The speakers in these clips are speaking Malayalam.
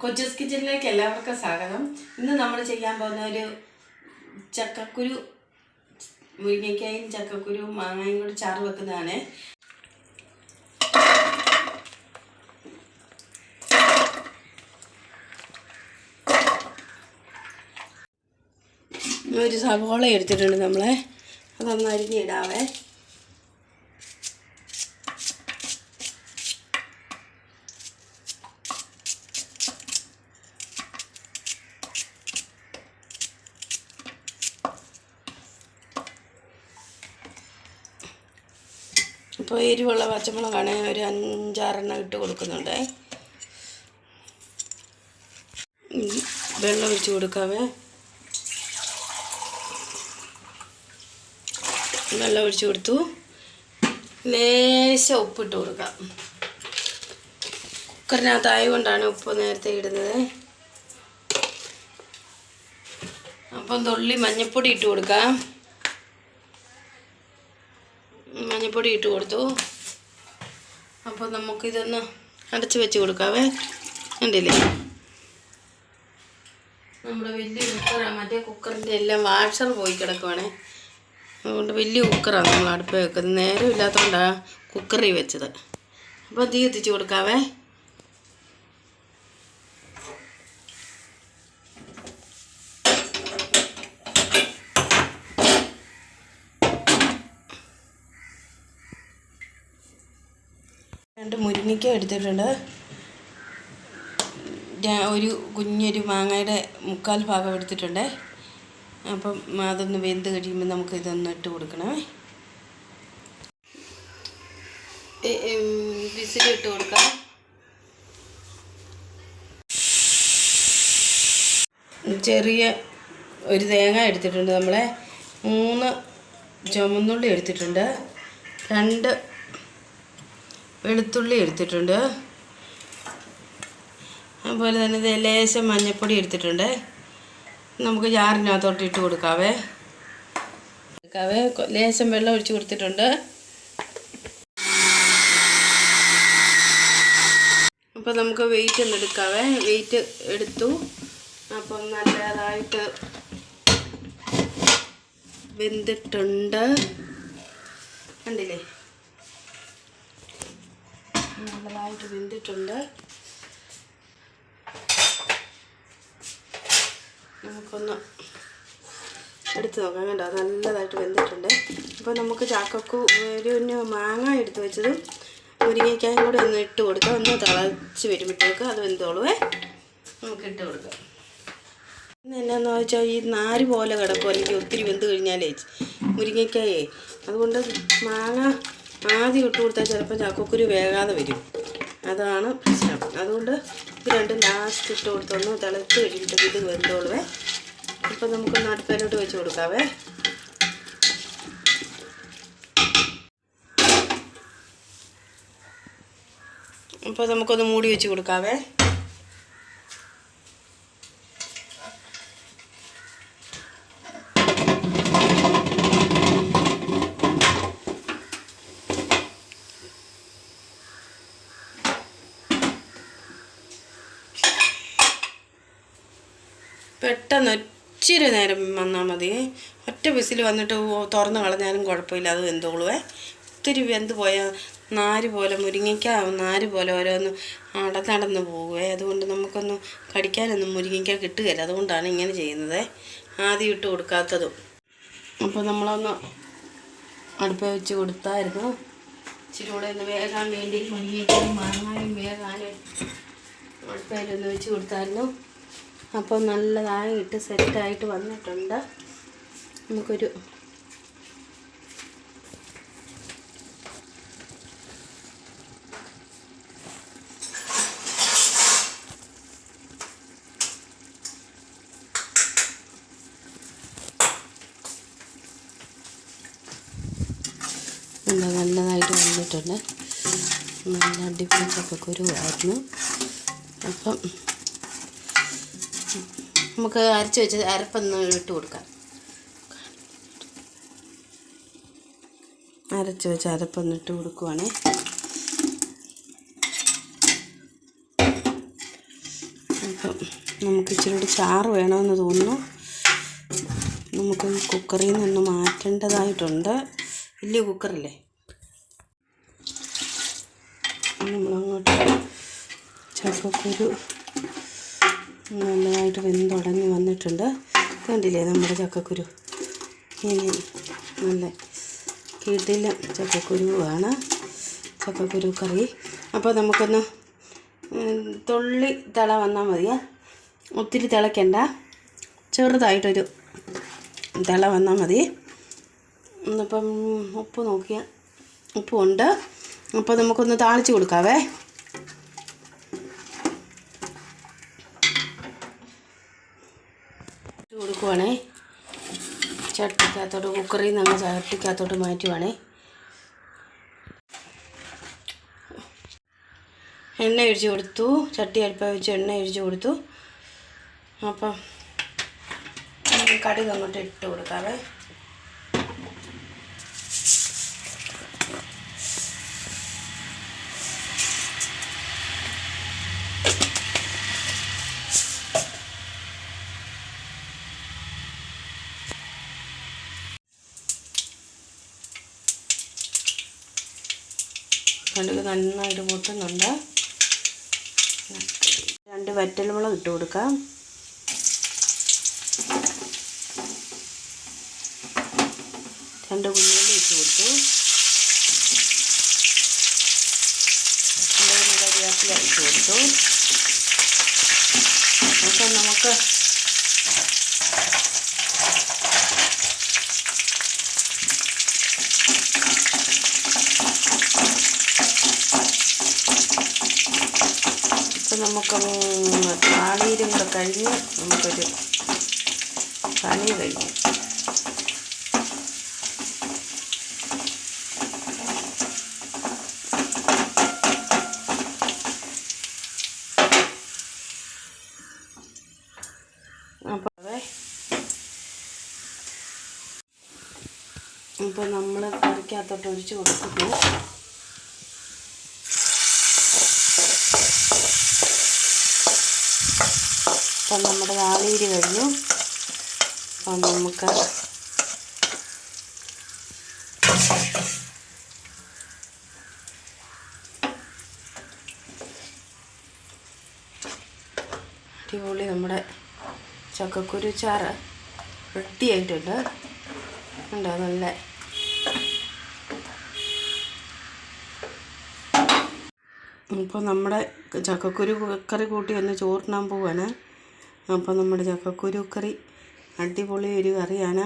കൊച്ചൂസ് കിച്ചണിലേക്ക് എല്ലാവർക്കും സ്വാഗതം. ഇന്ന് നമ്മൾ ചെയ്യാൻ പോകുന്ന ഒരു ചക്കക്കുരു മുരിങ്ങയ്ക്കായും ചക്കക്കുരു മാങ്ങയും കൂടി ചാറ് വെക്കുന്നതാണ്. ഒരു സവോള എടുത്തിട്ടുണ്ട് നമ്മളെ. അതൊന്ന് അരിഞ്ഞിടാവേ. ഇപ്പോൾ എരിവുള്ള പച്ചമുളകാണ് ഒരു അഞ്ചാറെണ്ണം ഇട്ട് കൊടുക്കുന്നുണ്ട്. വെള്ളം ഒഴിച്ച് കൊടുക്കാവേ. വെള്ളം ഒഴിച്ച് കൊടുത്തു. ലേശം ഉപ്പിട്ട് കൊടുക്കാം. കുക്കറിനകത്തായത് കൊണ്ടാണ് ഉപ്പ് നേരത്തെ ഇടുന്നത്. അപ്പം തുള്ളി മഞ്ഞൾപ്പൊടി ഇട്ട് കൊടുക്കാം. മഞ്ഞൾപ്പൊടി ഇട്ട് കൊടുത്തു. അപ്പോൾ നമുക്കിതൊന്ന് അടച്ച് വെച്ച് കൊടുക്കാവേ. കണ്ടില്ലേ? നമ്മുടെ വലിയ കുക്കറാണ് മറ്റേ കുക്കറിന്റെ എല്ലാം വാഷർ പോയി കിടക്കുവാണേ. അതുകൊണ്ട് വലിയ കുക്കറാണ് നമ്മൾ അടുപ്പ് വെക്കുന്നത്. നേരം ഇല്ലാത്തതുകൊണ്ടാണ് കുക്കറിൽ വെച്ചത്. അപ്പോൾ തീ എത്തിച്ച് കൊടുക്കാവേ. മുരിങ്ങയ്ക്ക എടുത്തിട്ടുണ്ട്. ഒരു കുഞ്ഞൊരു മാങ്ങയുടെ മുക്കാൽ ഭാഗം എടുത്തിട്ടുണ്ട്. അപ്പം അതൊന്ന് വെന്ത് കഴിയുമ്പോൾ നമുക്ക് ഇതൊന്ന് ഇട്ട് കൊടുക്കണേ. വിസിലിട്ട് കൊടുക്കാം. ചെറിയ ഒരു തേങ്ങ എടുത്തിട്ടുണ്ട് നമ്മളെ. മൂന്ന് ചുമന്നുള്ളി എടുത്തിട്ടുണ്ട്. രണ്ട് വെളുത്തുള്ളി എടുത്തിട്ടുണ്ട്. അതുപോലെ തന്നെ ഇത് ലേശം മഞ്ഞൾപ്പൊടി എടുത്തിട്ടുണ്ട്. നമുക്ക് ജാറിനകത്തോട്ട് ഇട്ട് കൊടുക്കാവേ. കൊടുക്കാവേ. ലേശം വെള്ളം ഒഴിച്ച് കൊടുത്തിട്ടുണ്ട്. അപ്പോൾ നമുക്ക് വെയിറ്റ് ഒന്ന് എടുക്കാവേ. വെയിറ്റ് എടുത്തു. അപ്പം നല്ലതായിട്ട് വെന്തിട്ടുണ്ട്. കണ്ടില്ലേ? നല്ലതായിട്ട് വെന്തിട്ടുണ്ട്. നമുക്കൊന്ന് എടുത്ത് നോക്കാം കേട്ടോ നല്ലതായിട്ട് വെന്തിട്ടുണ്ട്. അപ്പോൾ നമുക്ക് ചാക്കക്കു ഒരു മാങ്ങ എടുത്ത് വെച്ചതും മുരിങ്ങയ്ക്കായും കൂടെ ഒന്ന് ഇട്ട് കൊടുക്കാം. ഒന്ന് തിളച്ച് വരുമ്പോഴത്തേക്ക് അത് വെന്തോളുവേ. നമുക്ക് ഇട്ട് കൊടുക്കാം. ഇന്ന് എന്നാന്ന് വെച്ചാൽ ഈ നാര് പോലെ കിടക്കും അല്ലെങ്കിൽ ഒത്തിരി വെന്ത് കഴിഞ്ഞാലേ. മുരിങ്ങയ്ക്കായേ. അതുകൊണ്ട് മാങ്ങ ആദ്യം ഇട്ട് കൊടുത്താൽ ചിലപ്പോൾ ചക്കക്കുരു വേകാതെ വരും. അതാണ് പ്രശ്നം. അതുകൊണ്ട് ഇത് രണ്ടും ലാസ്റ്റ് ഇട്ട് കൊടുത്തൊന്ന് തിളച്ച് കഴിഞ്ഞിട്ട് ഇത് വെന്തോളുവേ. ഇപ്പം നമുക്കൊന്ന് അടുപ്പേലോട്ട് വെച്ച് കൊടുക്കാവേ. അപ്പോൾ നമുക്കൊന്ന് മൂടി വെച്ച് കൊടുക്കാവേ. ഇച്ചിരി നേരം വന്നാൽ മതി. ഒറ്റ വിസിൽ വന്നിട്ട് തുറന്ന് കളഞ്ഞാലും കുഴപ്പമില്ല. അത് വെന്തോളുവേ. ഒത്തിരി വെന്ത് പോയാൽ നാര് പോലെ മുരിങ്ങയ്ക്ക നാര് പോലെ ഓരോന്ന് അടന്നടന്ന് പോകുവേ അതുകൊണ്ട് നമുക്കൊന്നും കടിക്കാനൊന്നും മുരിങ്ങയ്ക്ക കിട്ടുകയില്ല. അതുകൊണ്ടാണ് ഇങ്ങനെ ചെയ്യുന്നത്. ആദ്യം ഇട്ട് കൊടുക്കാത്തതും. അപ്പോൾ നമ്മളൊന്ന് അടുപ്പ വെച്ച് കൊടുത്തായിരുന്നു. ഇച്ചിരി കൂടെ ഒന്ന് വേകാൻ വേണ്ടി മുരിങ്ങയ്ക്കയും മാങ്ങായും വേകാനും അടുപ്പയിലൊന്ന് വെച്ച് കൊടുത്തായിരുന്നു. അപ്പോൾ നല്ലതായിട്ട് സെറ്റായിട്ട് വന്നിട്ടുണ്ട്. നമുക്കൊരു നല്ലതായിട്ട് വന്നിട്ടുണ്ട്. നല്ല അടിപൊളി ചക്കക്കുരു ആയിരുന്നു. അപ്പം നമുക്ക് അരച്ച് വെച്ച് അരപ്പൊന്ന് ഇട്ട് കൊടുക്കാം. അരച്ച് വെച്ച് അരപ്പൊന്ന് ഇട്ട് കൊടുക്കുവാണേ. അപ്പം നമുക്ക് ഇച്ചിരി കൂടി ചാറ് വേണമെന്ന് തോന്നുന്നു. നമുക്ക് കുക്കറിൽ നിന്ന് മാറ്റേണ്ടതായിട്ടുണ്ട്. വലിയ കുക്കറല്ലേ? നമ്മളങ്ങോട്ട് ചക്കക്കുരു നല്ലതായിട്ട് വെന്തുടങ്ങി വന്നിട്ടുണ്ട്. കണ്ടില്ലേ നമ്മുടെ ചക്കക്കുരു? ഇനി നല്ല കിടില ചക്കക്കുരുവാണ് ചക്കക്കുരു കറി. അപ്പോൾ നമുക്കൊന്ന് തുള്ളി തിള വന്നാൽ മതിയേ. ഒത്തിരി തിളയ്ക്കണ്ട. ചെറുതായിട്ടൊരു തിള വന്നാൽ മതി. ഇന്നിപ്പം ഉപ്പ് നോക്കിയാൽ ഉപ്പുണ്ട്. അപ്പോൾ നമുക്കൊന്ന് താളിച്ച് കൊടുക്കാവേ. ഇട്ട് കൊടുക്കുവാണേ ചട്ടിക്കകത്തോട്ട് കുക്കറിൽ നിന്ന് അങ്ങ് ചട്ടിക്കകത്തോട്ട് മാറ്റുവാണേ. എണ്ണ ഒഴിച്ച് കൊടുത്തു. ചട്ടി അടുപ്പ വെച്ച് എണ്ണ ഒഴിച്ച് കൊടുത്തു. അപ്പം കടുക് അങ്ങോട്ട് ഇട്ട് കൊടുക്കാവേ കടുക് നന്നായിട്ട് പൊട്ടുന്നുണ്ട്. രണ്ട് വറ്റൽമുളക് ഇട്ട് കൊടുക്കാം. രണ്ട് കുഞ്ഞുള്ളി ഇട്ട് കൊടുത്തു. കരിവേപ്പില ഇട്ട് കൊടുത്തു. അപ്പം നമുക്ക് ഇപ്പം നമുക്ക് താളീരും കൂടെ കഴിഞ്ഞ് നമുക്കൊരു പണി കഴിക്കും അപ്പോൾ നമ്മൾ കറിക്കകത്തോട്ട് ഒഴിച്ച് കൊടുക്കുന്നു. അപ്പം നമ്മുടെ നാളീര് കഴിഞ്ഞു. അപ്പം നമുക്ക് അടിപൊളി നമ്മുടെ ചക്കക്കുരു ചാറ് റെഡി ആയിട്ടുണ്ട് ഉണ്ടോ നല്ല ഇപ്പോൾ നമ്മുടെ ചക്കക്കുരു കറി കൂട്ടി ഒന്ന് ചോറിനാൻ പോവാണ്. അപ്പോൾ നമ്മുടെ ചക്കക്കുരു കറി അടിപൊളി ഒരു കറിയാണ്.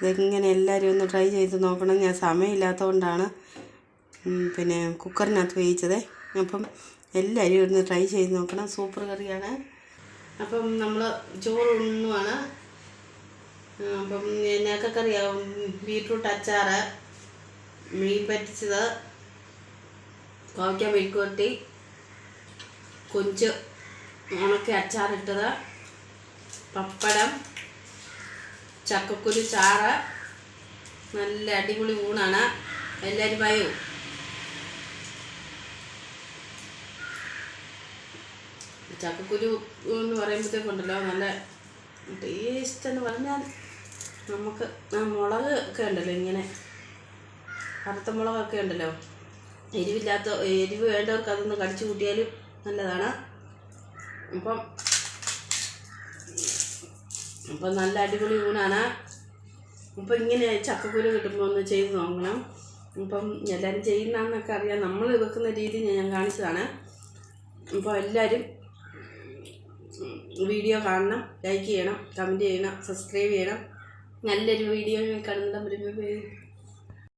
ഇതെങ്ങനെ എല്ലാവരും ഒന്ന് ട്രൈ ചെയ്ത് നോക്കണം. ഞാൻ സമയമില്ലാത്തതുകൊണ്ടാണ് കൊണ്ടാണ് പിന്നെ കുക്കറിനകത്ത് വേവിച്ചത്. അപ്പം എല്ലാവരും ഒന്ന് ട്രൈ ചെയ്ത് നോക്കണം. സൂപ്പർ കറിയാണ്. അപ്പം നമ്മൾ ചോറ് ഉണ്ണുവാണ്. അപ്പം എന്നൊക്കെ ബീട്രൂട്ട് അച്ചാറ് മീൻ പറ്റിച്ചത് കോവയ്ക്ക മെഴുക്കുവരട്ടി കൊഞ്ച് ഉണക്കി അച്ചാറിട്ടത് പപ്പടം ചക്കക്കുരു ചാറ് നല്ല അടിപൊളി ഊണാണ്. എല്ലാവരും വയൂ? ചക്കക്കുരു എന്ന് പറയുമ്പോഴത്തേക്കുണ്ടല്ലോ നല്ല ടേസ്റ്റ് എന്ന് പറഞ്ഞാൽ നമുക്ക് ആ മുളക് ഒക്കെ ഉണ്ടല്ലോ ഇങ്ങനെ കറുത്ത മുളകൊക്കെ ഉണ്ടല്ലോ. എരിവില്ലാത്ത എരിവ് വേണ്ടവർക്ക് അതൊന്ന് കടിച്ചു കൂട്ടിയാലും നല്ലതാണ്. അപ്പം അപ്പം നല്ല അടിപൊളി ഊണാണ്. അപ്പം ഇങ്ങനെ ചക്കക്കുരു കിട്ടുമ്പോൾ ഒന്ന് ചെയ്ത് നോക്കണം. ഇപ്പം എല്ലാവരും ചെയ്യുന്നതെന്നൊക്കെ അറിയാം. നമ്മൾ വെക്കുന്ന രീതി ഞാൻ കാണിച്ചതാണ്. അപ്പോൾ എല്ലാവരും വീഡിയോ കാണണം ലൈക്ക് ചെയ്യണം കമന്റ് ചെയ്യണം സബ്സ്ക്രൈബ് ചെയ്യണം. നല്ലൊരു വീഡിയോ കാണുന്നുണ്ട്